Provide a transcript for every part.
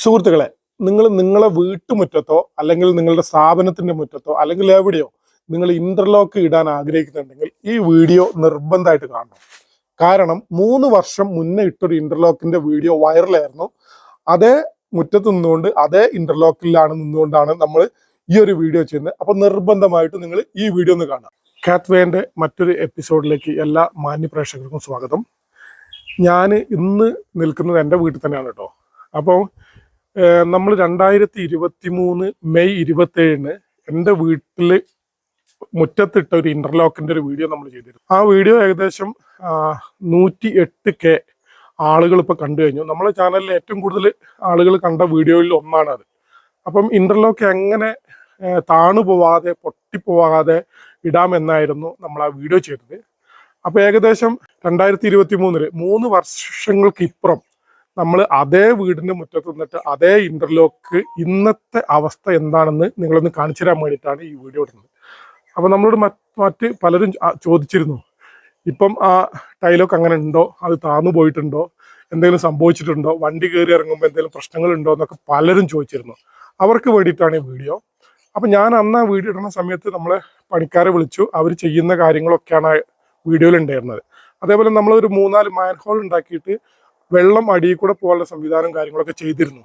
സുഹൃത്തുക്കളെ നിങ്ങൾ നിങ്ങളെ വീട്ടുമുറ്റത്തോ അല്ലെങ്കിൽ നിങ്ങളുടെ സ്ഥാപനത്തിന്റെ മുറ്റത്തോ അല്ലെങ്കിൽ എവിടെയോ നിങ്ങൾ ഇന്റർലോക്ക് ഇടാൻ ആഗ്രഹിക്കുന്നുണ്ടെങ്കിൽ ഈ വീഡിയോ നിർബന്ധമായിട്ട് കാണണം. കാരണം മൂന്ന് വർഷം മുന്നേ ഇട്ടൊരു ഇന്റർലോക്കിന്റെ വീഡിയോ വൈറലായിരുന്നു. അതേ മുറ്റത്ത് നിന്നുകൊണ്ട് അതേ ഇന്റർലോക്കിലാണ് നിന്നുകൊണ്ടാണ് നമ്മൾ ഈ ഒരു വീഡിയോ ചെയ്യുന്നത്. അപ്പൊ നിർബന്ധമായിട്ട് നിങ്ങൾ ഈ വീഡിയോ ഒന്ന് കാണാം കാത്വേന്റെ മറ്റൊരു എപ്പിസോഡിലേക്ക് എല്ലാ മാന്യ പ്രേക്ഷകർക്കും സ്വാഗതം. ഞാൻ ഇന്ന് നിൽക്കുന്നത് എന്റെ വീട്ടിൽ തന്നെയാണ് കേട്ടോ. അപ്പോൾ നമ്മൾ രണ്ടായിരത്തി ഇരുപത്തി മൂന്ന് മെയ് ഇരുപത്തേഴിന് എന്റെ വീട്ടിൽ മുറ്റത്തിട്ട ഒരു ഇന്റർലോക്കിന്റെ ഒരു വീഡിയോ നമ്മൾ ചെയ്തിരുന്നു. ആ വീഡിയോ ഏകദേശം നൂറ്റി എട്ട് കെ ആളുകൾ ഇപ്പോൾ കണ്ടു കഴിഞ്ഞു. നമ്മളെ ചാനലിൽ ഏറ്റവും കൂടുതൽ ആളുകൾ കണ്ട വീഡിയോയിൽ ഒന്നാണ് അത്. അപ്പം ഇന്റർലോക്ക് എങ്ങനെ താണു പോവാതെ പൊട്ടിപ്പോവാതെ ഇടാമെന്നായിരുന്നു നമ്മൾ ആ വീഡിയോ ചെയ്തത്. അപ്പൊ ഏകദേശം രണ്ടായിരത്തി ഇരുപത്തി മൂന്നിൽ മൂന്ന് വർഷങ്ങൾക്ക് ഇപ്പുറം നമ്മൾ അതേ വീടിന്റെ മുറ്റത്ത് നിന്നിട്ട് അതേ ഇന്റർലോക്ക് ഇന്നത്തെ അവസ്ഥ എന്താണെന്ന് നിങ്ങളൊന്ന് കാണിച്ചു തരാൻ വേണ്ടിയിട്ടാണ് ഈ വീഡിയോ ഇടുന്നത്. അപ്പൊ നമ്മളോട് മറ്റ് പലരും ചോദിച്ചിരുന്നു. ഇപ്പം ആ ടൈലൊക്കെ അങ്ങനെ ഉണ്ടോ? അത് താന്നു പോയിട്ടുണ്ടോ? എന്തെങ്കിലും സംഭവിച്ചിട്ടുണ്ടോ? വണ്ടി കയറി ഇറങ്ങുമ്പോൾ എന്തെങ്കിലും പ്രശ്നങ്ങളുണ്ടോ എന്നൊക്കെ പലരും ചോദിച്ചിരുന്നു. അവർക്ക് വേണ്ടിയിട്ടാണ് ഈ വീഡിയോ. അപ്പൊ ഞാൻ അന്ന് ആ വീഡിയോ ഇടുന്ന സമയത്ത് നമ്മളെ പണിക്കാരെ വിളിച്ചു. അവർ ചെയ്യുന്ന കാര്യങ്ങളൊക്കെയാണ് വീഡിയോയിൽ ഉണ്ടായിരുന്നത്. അതേപോലെ നമ്മളൊരു മൂന്നാൽ മാൻഹോൾ ഉണ്ടാക്കിയിട്ട് വെള്ളം അടിയിൽ കൂടെ പോകാനുള്ള സംവിധാനം കാര്യങ്ങളൊക്കെ ചെയ്തിരുന്നു.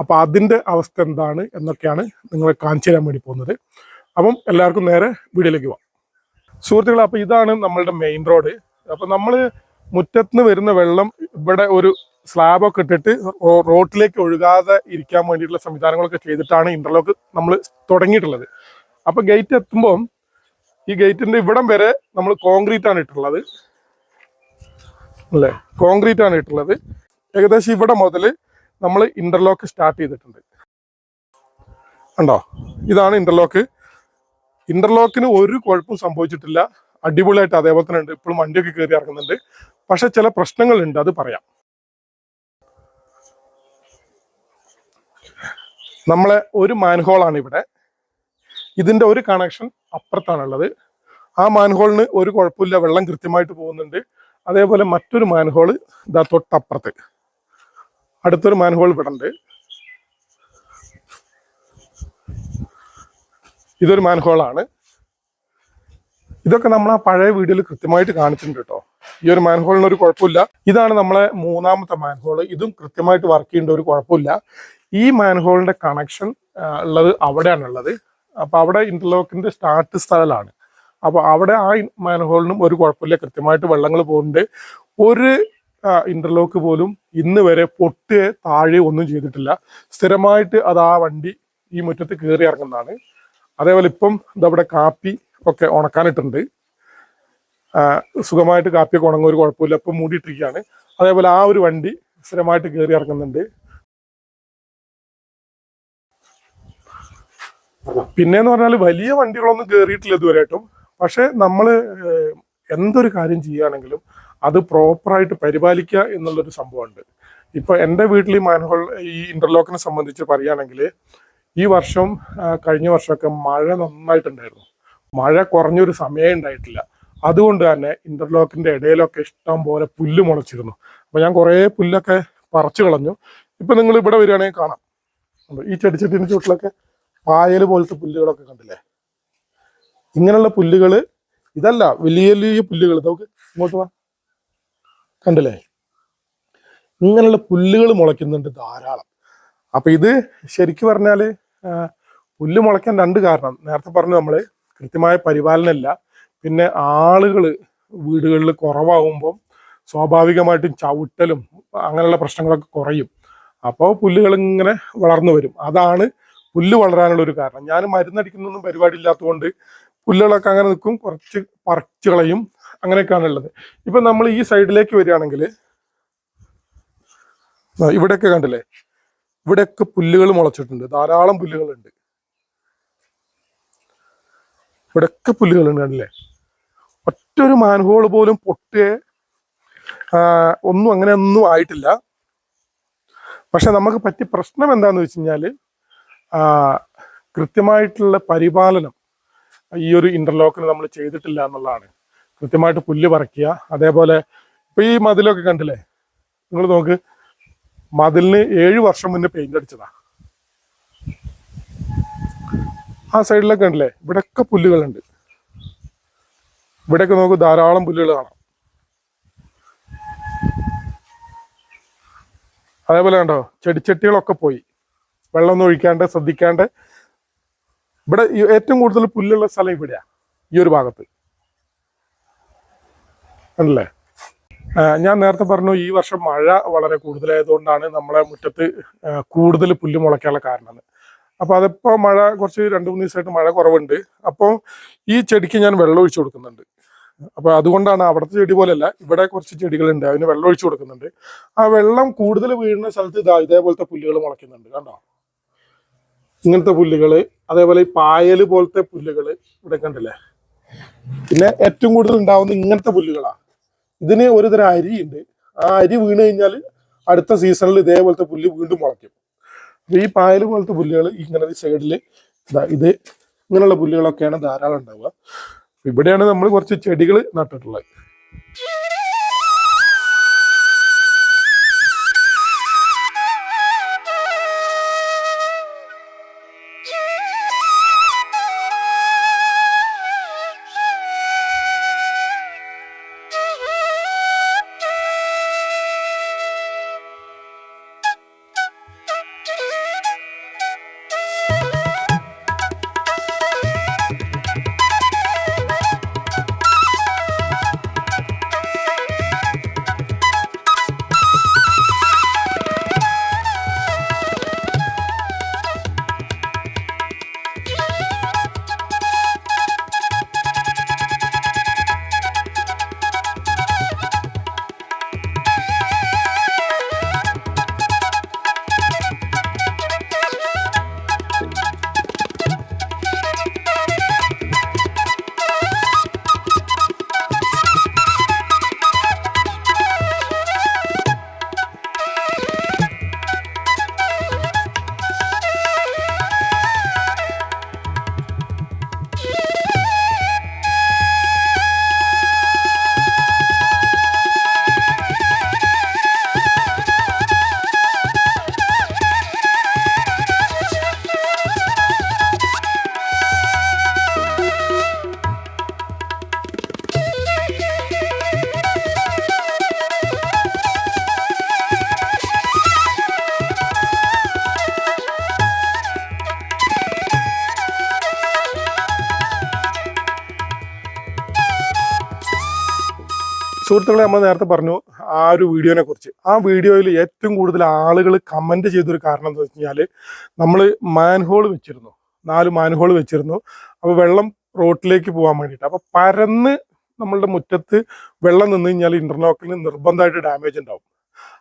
അപ്പൊ അതിന്റെ അവസ്ഥ എന്താണ് എന്നൊക്കെയാണ് നിങ്ങളെ കാണിച്ചു തരാൻ വേണ്ടി പോകുന്നത്. അപ്പം എല്ലാവർക്കും നേരെ വീഡിയോയിലേക്ക് പോവാം. സുഹൃത്തുക്കളെ അപ്പൊ ഇതാണ് നമ്മളുടെ മെയിൻ റോഡ് അപ്പൊ നമ്മൾ മുറ്റത്തുനിന്ന് വരുന്ന വെള്ളം ഇവിടെ ഒരു സ്ലാബൊക്കെ ഇട്ടിട്ട് റോട്ടിലേക്ക് ഒഴുകാതെ ഇരിക്കാൻ വേണ്ടിയിട്ടുള്ള സംവിധാനങ്ങളൊക്കെ ചെയ്തിട്ടാണ് ഇന്റർലോക്ക് നമ്മൾ തുടങ്ങിയിട്ടുള്ളത്. അപ്പൊ ഗേറ്റ് എത്തുമ്പോൾ ഈ ഗേറ്റിന്റെ ഇവിടം വരെ നമ്മൾ കോൺക്രീറ്റ് ആണ് ഇട്ടുള്ളത് അല്ലേ? കോൺക്രീറ്റ് ആണ് ഇട്ടുള്ളത്. ഏകദേശം ഇവിടെ മുതൽ നമ്മൾ ഇന്റർലോക്ക് സ്റ്റാർട്ട് ചെയ്തിട്ടുണ്ട്. ഉണ്ടോ ഇതാണ് ഇന്റർലോക്ക് ഇന്റർലോക്കിന് ഒരു കുഴപ്പവും സംഭവിച്ചിട്ടില്ല. അടിപൊളിയായിട്ട് അതേപോലെ തന്നെ ഉണ്ട്. ഇപ്പോഴും വണ്ടിയൊക്കെ കയറി ഇറങ്ങുന്നുണ്ട്. പക്ഷെ ചില പ്രശ്നങ്ങളുണ്ട് അത് പറയാം. നമ്മളെ ഒരു മാൻഹോളാണ് ഇവിടെ. ഇതിന്റെ ഒരു കണക്ഷൻ അപ്പുറത്താണുള്ളത്. ആ മാൻഹോളിന് ഒരു കുഴപ്പമില്ല. വെള്ളം കൃത്യമായിട്ട് പോകുന്നുണ്ട്. അതേപോലെ മറ്റൊരു മാൻഹോൾ ഇതാ തൊട്ടപ്പുറത്ത്. അടുത്തൊരു മാൻഹോൾ ഇവിടെ ഉണ്ട് ഇതൊരു മാൻഹോളാണ് ഇതൊക്കെ നമ്മൾ ആ പഴയ വീഡിയോയിൽ കൃത്യമായിട്ട് കാണിച്ചിട്ടുണ്ട് കേട്ടോ. ഈ ഒരു മാൻഹോളിന് ഒരു കുഴപ്പമില്ല. ഇതാണ് നമ്മളെ മൂന്നാമത്തെ മാൻഹോൾ ഇതും കൃത്യമായിട്ട് വർക്ക് ചെയ്യേണ്ട ഒരു കുഴപ്പമില്ല. ഈ മാൻഹോളിന്റെ കണക്ഷൻ ഉള്ളത് അവിടെയാണുള്ളത്. അപ്പൊ അവിടെ ഇന്റർലോക്കിന്റെ സ്റ്റാർട്ട് സ്ഥലമാണ്. അപ്പൊ അവിടെ ആ മാൻഹോളിനും ഒരു കുഴപ്പമില്ല. കൃത്യമായിട്ട് വെള്ളങ്ങൾ പോകുന്നുണ്ട്. ഒരു ഇന്റർലോക്ക് പോലും ഇന്ന് വരെ പൊട്ട് താഴെ ഒന്നും ചെയ്തിട്ടില്ല. സ്ഥിരമായിട്ട് അത് ആ വണ്ടി ഈ മുറ്റത്ത് കയറി ഇറങ്ങുന്നതാണ്. അതേപോലെ ഇപ്പം ഇതവിടെ കാപ്പി ഒക്കെ ഉണക്കാനിട്ടുണ്ട്. സുഖമായിട്ട് കാപ്പിയൊക്കെ ഉണങ്ങും ഒരു കുഴപ്പമില്ല. ഇപ്പം മൂടിയിട്ടിരിക്കുകയാണ്. അതേപോലെ ആ ഒരു വണ്ടി സ്ഥിരമായിട്ട് കയറി ഇറങ്ങുന്നുണ്ട്. പിന്നെ എന്ന് പറഞ്ഞാൽ വലിയ വണ്ടികളൊന്നും കയറിയിട്ടില്ല ഇതുവരെയായിട്ടും. പക്ഷെ നമ്മൾ എന്തൊരു കാര്യം ചെയ്യുകയാണെങ്കിലും അത് പ്രോപ്പറായിട്ട് പരിപാലിക്കുക എന്നുള്ളൊരു സംഭവമുണ്ട്. ഇപ്പൊ എന്റെ വീട്ടിൽ ഈ മാൻഹോൾ ഈ ഇന്റർലോക്കിനെ സംബന്ധിച്ച് പറയുകയാണെങ്കിൽ ഈ വർഷം കഴിഞ്ഞ വർഷമൊക്കെ മഴ നന്നായിട്ടുണ്ടായിരുന്നു. മഴ കുറഞ്ഞൊരു സമയം ഉണ്ടായിട്ടില്ല. അതുകൊണ്ട് തന്നെ ഇന്റർലോക്കിന്റെ ഇടയിലൊക്കെ ഇഷ്ടം പോലെ പുല്ല് മുളച്ചിരുന്നു. അപ്പൊ ഞാൻ കുറേ പുല്ലൊക്കെ പറിച്ചു കളഞ്ഞു. ഇപ്പൊ നിങ്ങൾ ഇവിടെ വരികയാണെങ്കിൽ കാണാം? ഈ ചെടിച്ചെട്ടിന്റെ ചുട്ടിലൊക്കെ പായൽ പോലത്തെ പുല്ലുകളൊക്കെ കണ്ടില്ലേ? ഇങ്ങനെയുള്ള പുല്ലുകൾ ഇതല്ല വലിയ വലിയ പുല്ലുകൾ നമുക്ക് ഇങ്ങോട്ട് വാ. കണ്ടില്ലേ? ഇങ്ങനെയുള്ള പുല്ലുകൾ മുളയ്ക്കുന്നുണ്ട് ധാരാളം. അപ്പൊ ഇത് ശരിക്കും പറഞ്ഞാൽ ആ, പുല്ല് മുളയ്ക്കാൻ രണ്ട് കാരണം. നേരത്തെ പറഞ്ഞു നമ്മൾ കൃത്യമായ പരിപാലനമില്ല. പിന്നെ ആളുകൾ വീടുകളിൽ കുറവാകുമ്പം സ്വാഭാവികമായിട്ടും ചവിട്ടലും അങ്ങനെയുള്ള പ്രശ്നങ്ങളൊക്കെ കുറയും. അപ്പോൾ പുല്ലുകൾ ഇങ്ങനെ വളർന്നു വരും. അതാണ് പുല്ല് വളരാനുള്ള ഒരു കാരണം. ഞാൻ മരുന്നടിക്കുന്നൊന്നും പരിപാടി ഇല്ലാത്തതുകൊണ്ട് പുല്ലുകളൊക്കെ അങ്ങനെ നിൽക്കും. കുറച്ച് പറിച്ചു കളയും അങ്ങനെയൊക്കെയാണ് ഉള്ളത്. ഇപ്പൊ നമ്മൾ ഈ സൈഡിലേക്ക് വരികയാണെങ്കിൽ ഇവിടെയൊക്കെ കണ്ടില്ലേ? ഇവിടെയൊക്കെ പുല്ലുകൾ മുളച്ചിട്ടുണ്ട്. ധാരാളം പുല്ലുകളുണ്ട്. ഇവിടെയൊക്കെ പുല്ലുകളുണ്ട് കണ്ടില്ലേ? ഒറ്റൊരു മാൻഹോൾ പോലും പൊട്ടുകയെ ഒന്നും അങ്ങനെ ഒന്നും ആയിട്ടില്ല. പക്ഷെ നമുക്ക് പറ്റിയ പ്രശ്നം എന്താന്ന് വെച്ച് കഴിഞ്ഞാൽ കൃത്യമായിട്ടുള്ള പരിപാലനം ഈ ഒരു ഇന്റർലോക്കിന് നമ്മൾ ചെയ്തിട്ടില്ല എന്നുള്ളതാണ്. കൃത്യമായിട്ട് പുല്ല് പറിക്കുക. അതേപോലെ ഇപ്പൊ ഈ മതിലൊക്കെ കണ്ടില്ലേ? നിങ്ങൾ നോക്ക്. മതിലിന് ഏഴ് വർഷം മുന്നേ പെയിന്റ് അടിച്ചതാ. ആ സൈഡിലൊക്കെ ഉണ്ടല്ലേ ഇവിടെയൊക്കെ പുല്ലുകളുണ്ട്. ഇവിടെയൊക്കെ നോക്ക് ധാരാളം പുല്ലുകൾ കാണാം. അതേപോലെ കണ്ടോ? ചെടിച്ചട്ടികളൊക്കെ പോയി. വെള്ളമൊന്നും ഒഴിക്കാണ്ട് ശ്രദ്ധിക്കാണ്ട് ഇവിടെ ഏറ്റവും കൂടുതൽ പുല്ലുള്ള സ്ഥലം ഇവിടെയാ ഈ ഒരു ഭാഗത്ത്. അല്ലേ ഞാൻ നേരത്തെ പറഞ്ഞു ഈ വർഷം മഴ വളരെ കൂടുതലായതുകൊണ്ടാണ് നമ്മളെ മുറ്റത്ത് കൂടുതൽ പുല്ല് മുളയ്ക്കാനുള്ള കാരണം. അപ്പോൾ അതിപ്പോൾ മഴ കുറച്ച് രണ്ട് മൂന്ന് ദിവസമായിട്ട് മഴ കുറവുണ്ട്. അപ്പോൾ ഈ ചെടിക്ക് ഞാൻ വെള്ളം ഒഴിച്ചു കൊടുക്കുന്നുണ്ട്. അപ്പോൾ അതുകൊണ്ടാണ് അവിടുത്തെ ചെടി പോലെയല്ല ഇവിടെ കുറച്ച് ചെടികളുണ്ട് അതിന് വെള്ളം ഒഴിച്ചു കൊടുക്കുന്നുണ്ട്. ആ വെള്ളം കൂടുതൽ വീഴുന്ന സ്ഥലത്ത് ഇതാ ഇതേപോലത്തെ പുല്ലുകൾ മുളയ്ക്കുന്നുണ്ട് കണ്ടോ? ഇങ്ങനത്തെ പുല്ലുകൾ അതേപോലെ ഈ പായൽ പോലത്തെ പുല്ലുകൾ ഇവിടെ കണ്ടില്ലേ? പിന്നെ ഏറ്റവും കൂടുതൽ ഉണ്ടാവുന്ന ഇങ്ങനത്തെ പുല്ലുകളാണ് ഇതിന് ഒരു തരം ഉണ്ട് ആ അരി വീണ് കഴിഞ്ഞാൽ അടുത്ത സീസണിൽ ഇതേപോലത്തെ പുല്ല് വീണ്ടും മുളയ്ക്കും. അപ്പൊ ഈ പായൽ പോലത്തെ പുല്ലുകൾ ഇങ്ങനെ സൈഡിൽ ഇതാ ഇത് ഇങ്ങനെയുള്ള പുല്ലുകളൊക്കെയാണ് ധാരാളം ഉണ്ടാവുക. ഇവിടെയാണ് നമ്മൾ കുറച്ച് ചെടികൾ നട്ടിട്ടുള്ളത്. സുഹൃത്തുക്കളെ നമ്മൾ നേരത്തെ പറഞ്ഞു ആ ഒരു വീഡിയോനെ കുറിച്ച്. ആ വീഡിയോയിൽ ഏറ്റവും കൂടുതൽ ആളുകൾ കമന്റ് ചെയ്തൊരു കാരണം എന്താ വെച്ച് നമ്മൾ മാൻഹോൾ വെച്ചിരുന്നു. നാല് മാൻഹോൾ വെച്ചിരുന്നു. അപ്പോൾ വെള്ളം റോട്ടിലേക്ക് പോകാൻ വേണ്ടിയിട്ട്. അപ്പോൾ പരന്ന് നമ്മളുടെ മുറ്റത്ത് വെള്ളം നിന്ന് കഴിഞ്ഞാൽ ഇന്റർലോക്കിന് നിർബന്ധമായിട്ട് ഡാമേജ് ഉണ്ടാവും.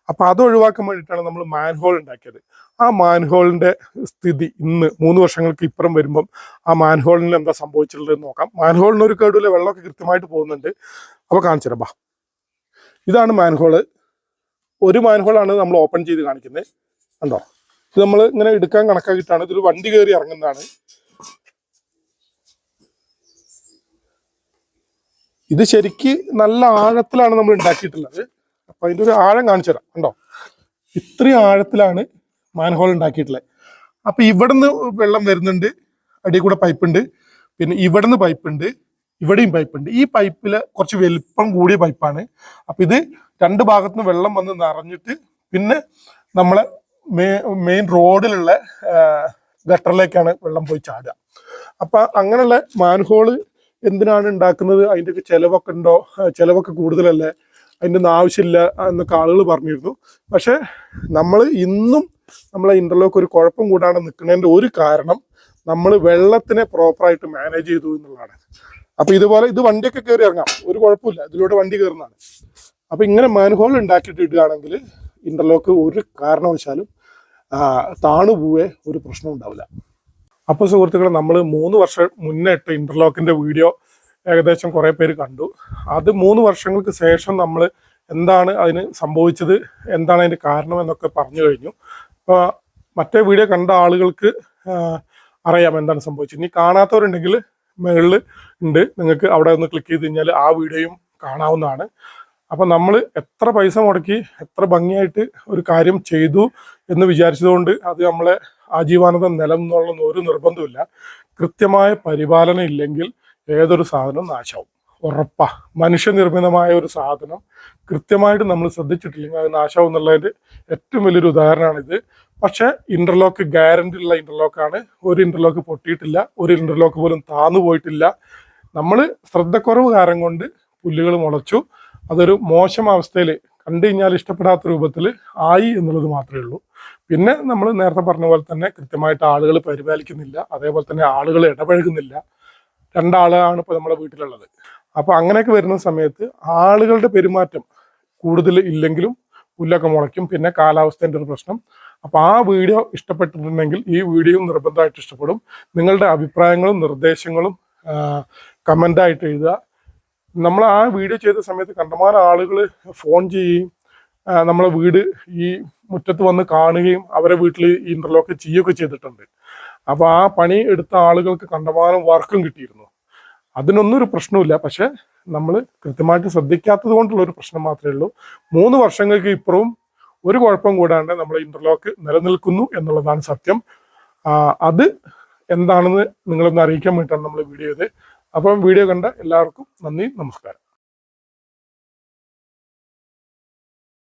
അപ്പോൾ അത് ഒഴിവാക്കാൻ വേണ്ടിയിട്ടാണ് നമ്മൾ മാൻഹോൾ ഉണ്ടാക്കിയത്. ആ മാൻഹോളിന്റെ സ്ഥിതി ഇന്ന് മൂന്ന് വർഷങ്ങൾക്ക് ഇപ്പുറം വരുമ്പം ആ മാൻഹോളിന് എന്താ സംഭവിച്ചിട്ടുള്ളത് നോക്കാം. മാൻഹോളിന് ഒരു കേടുവിലെ വെള്ളമൊക്കെ കൃത്യമായിട്ട് പോകുന്നുണ്ട്. അപ്പോൾ കാണിച്ചു തരാം ഇതാണ് മാൻഹോൾ ഒരു മാൻഹോളാണ് നമ്മൾ ഓപ്പൺ ചെയ്ത് കാണിക്കുന്നത് കണ്ടോ? ഇത് നമ്മൾ ഇങ്ങനെ എടുക്കാൻ കണക്കാക്കിയിട്ടാണ് ഇതൊരു വണ്ടി കയറി ഇറങ്ങുന്നതാണ്. ഇത് ശരിക്ക് നല്ല ആഴത്തിലാണ് നമ്മൾ ഉണ്ടാക്കിയിട്ടുള്ളത്. അപ്പൊ അതിന്റെ ഒരു ആഴം കാണിച്ചു തരാം. കണ്ടോ? ഇത്രയും ആഴത്തിലാണ് മാൻഹോൾ ഉണ്ടാക്കിയിട്ടുള്ളത്. അപ്പൊ ഇവിടുന്ന് വെള്ളം വരുന്നുണ്ട്. അടിയിൽ കൂടെ പൈപ്പുണ്ട് പിന്നെ ഇവിടുന്ന് പൈപ്പ് ഉണ്ട്. ഇവിടെയും പൈപ്പ് ഉണ്ട്. ഈ പൈപ്പിൽ കുറച്ച് വലിപ്പം കൂടിയ പൈപ്പാണ് അപ്പൊ ഇത് രണ്ട് ഭാഗത്തുനിന്ന് വെള്ളം വന്ന് നിറഞ്ഞിട്ട് പിന്നെ നമ്മളെ മെയിൻ റോഡിലുള്ള ഗട്ടറിലേക്കാണ് വെള്ളം പോയി ചാടുക. അപ്പൊ അങ്ങനെയുള്ള മാൻഹോൾ എന്തിനാണ് ഉണ്ടാക്കുന്നത്? അതിന്റെയൊക്കെ ചിലവൊക്കെ ഉണ്ടോ? ചിലവൊക്കെ കൂടുതലല്ലേ? അതിന്റെ ഒന്നും ആവശ്യമില്ല എന്നൊക്കെ ആളുകൾ പറഞ്ഞിരുന്നു. പക്ഷെ നമ്മൾ ഇന്നും നമ്മളെ ഇന്റർലോക്ക് ഒരു കുഴപ്പം കൂടാണ്ട് നിൽക്കുന്നതിന്റെ ഒരു കാരണം നമ്മൾ വെള്ളത്തിനെ പ്രോപ്പറായിട്ട് മാനേജ് ചെയ്തു എന്നുള്ളതാണ്. അപ്പൊ ഇതുപോലെ ഇത് വണ്ടിയൊക്കെ കയറി ഇറങ്ങാം. ഒരു കുഴപ്പമില്ല. ഇതിലൂടെ വണ്ടി കയറുന്നതാണ് അപ്പൊ ഇങ്ങനെ മാൻഹോൾ ഉണ്ടാക്കിയിട്ട് ഇടുകയാണെങ്കിൽ ഇന്റർലോക്ക് ഒരു കാരണവശാലും ആ, താണു പോവേ ഒരു പ്രശ്നം ഉണ്ടാവില്ല. അപ്പൊ സുഹൃത്തുക്കളെ നമ്മൾ മൂന്ന് വർഷം മുന്നേ ഇട്ട ഇന്റർലോക്കിന്റെ വീഡിയോ ഏകദേശം കുറെ പേര് കണ്ടു. അത് മൂന്ന് വർഷങ്ങൾക്ക് ശേഷം നമ്മൾ എന്താണ് അതിന് സംഭവിച്ചത് എന്താണ് അതിന്റെ കാരണം എന്നൊക്കെ പറഞ്ഞു കഴിഞ്ഞു. അപ്പോൾ മറ്റേ വീഡിയോ കണ്ട ആളുകൾക്ക് അറിയാം എന്താണ് സംഭവിച്ചത്. ഇനി കാണാത്തവരുണ്ടെങ്കിൽ മുകളിൽ ഉണ്ട്. നിങ്ങൾക്ക് അവിടെ ഒന്ന് ക്ലിക്ക് ചെയ്ത് കഴിഞ്ഞാൽ ആ വീഡിയോയും കാണാവുന്നതാണ്. അപ്പം നമ്മൾ എത്ര പൈസ മുടക്കി എത്ര ഭംഗിയായിട്ട് ഒരു കാര്യം ചെയ്തു എന്ന് വിചാരിച്ചതുകൊണ്ട് അത് നമ്മളെ ആജീവാനന്ദം നിലനിന്നുള്ള ഒരു നിർബന്ധമില്ല കൃത്യമായ പരിപാലനം ഇല്ലെങ്കിൽ ഏതൊരു സാധനവും നാശാവും. ഉറപ്പാ. മനുഷ്യനിർമ്മിതമായ ഒരു സാധനം കൃത്യമായിട്ട് നമ്മൾ ശ്രദ്ധിച്ചിട്ടില്ലെങ്കിൽ അത് നാശാവും എന്നുള്ളതിന്റെ ഏറ്റവും വലിയൊരു ഉദാഹരണമാണിത്. പക്ഷേ ഇന്റർലോക്ക് ഗ്യാരണ്ടി ഉള്ള ഇന്റർലോക്ക് ആണ്. ഒരു ഇന്റർലോക്ക് പൊട്ടിയിട്ടില്ല. ഒരു ഇന്റർലോക്ക് പോലും താന്നു പോയിട്ടില്ല. നമ്മൾ ശ്രദ്ധക്കുറവ് കാരണം കൊണ്ട് പുല്ലുകൾ മുളച്ചു. അതൊരു മോശം അവസ്ഥയിൽ കണ്ടു കഴിഞ്ഞാൽ ഇഷ്ടപ്പെടാത്ത രൂപത്തിൽ ആയി എന്നുള്ളത് മാത്രമേ ഉള്ളൂ. പിന്നെ നമ്മൾ നേരത്തെ പറഞ്ഞ പോലെ തന്നെ കൃത്യമായിട്ട് ആളുകൾ പരിപാലിക്കുന്നില്ല. അതേപോലെ തന്നെ ആളുകൾ ഇടപഴകുന്നില്ല. രണ്ടാളാണ് ഇപ്പോൾ നമ്മുടെ വീട്ടിലുള്ളത്. അപ്പോൾ അങ്ങനെയൊക്കെ വരുന്ന സമയത്ത് ആളുകളുടെ പെരുമാറ്റം കൂടുതൽ ഇല്ലെങ്കിലും പുല്ലൊക്കെ മുളയ്ക്കും. പിന്നെ കാലാവസ്ഥേന്റെ ഒരു പ്രശ്നം. അപ്പോൾ ആ വീഡിയോ ഇഷ്ടപ്പെട്ടിട്ടുണ്ടെങ്കിൽ ഈ വീഡിയോ നിർബന്ധമായിട്ട് ഇഷ്ടപ്പെടും. നിങ്ങളുടെ അഭിപ്രായങ്ങളും നിർദ്ദേശങ്ങളും കമന്റായിട്ട് എഴുതുക. നമ്മൾ ആ വീഡിയോ ചെയ്ത സമയത്ത് കണ്ടമാനം ആളുകൾ ഫോൺ ചെയ്യുകയും നമ്മളെ വീട് ഈ മുറ്റത്ത് വന്ന് കാണുകയും അവരെ വീട്ടിൽ ഇന്റർലോക്ക് ചെയ്യുകയൊക്കെ ചെയ്തിട്ടുണ്ട്. അപ്പോൾ ആ പണി എടുത്ത ആളുകൾക്ക് കണ്ടമാനം വർക്കും കിട്ടിയിരുന്നു. അതിനൊന്നും ഒരു പ്രശ്നമില്ല പക്ഷെ നമ്മൾ കൃത്യമായിട്ട് ശ്രദ്ധിക്കാത്തത് കൊണ്ടുള്ള ഒരു പ്രശ്നം മാത്രമേ ഉള്ളൂ. മൂന്ന് വർഷങ്ങൾക്ക് ഇപ്പുറവും ഒരു കുഴപ്പം കൂടാണ്ട് നമ്മൾ ഇന്റർലോക്ക് നിലനിൽക്കുന്നു എന്നുള്ളതാണ് സത്യം. അത് എന്താണെന്ന് നിങ്ങളൊന്ന് അറിയിക്കാൻ വേണ്ടിയിട്ടാണ് നമ്മൾ വീഡിയോ ചെയ്ത് അപ്പം വീഡിയോ കണ്ട എല്ലാവർക്കും നന്ദി നമസ്കാരം.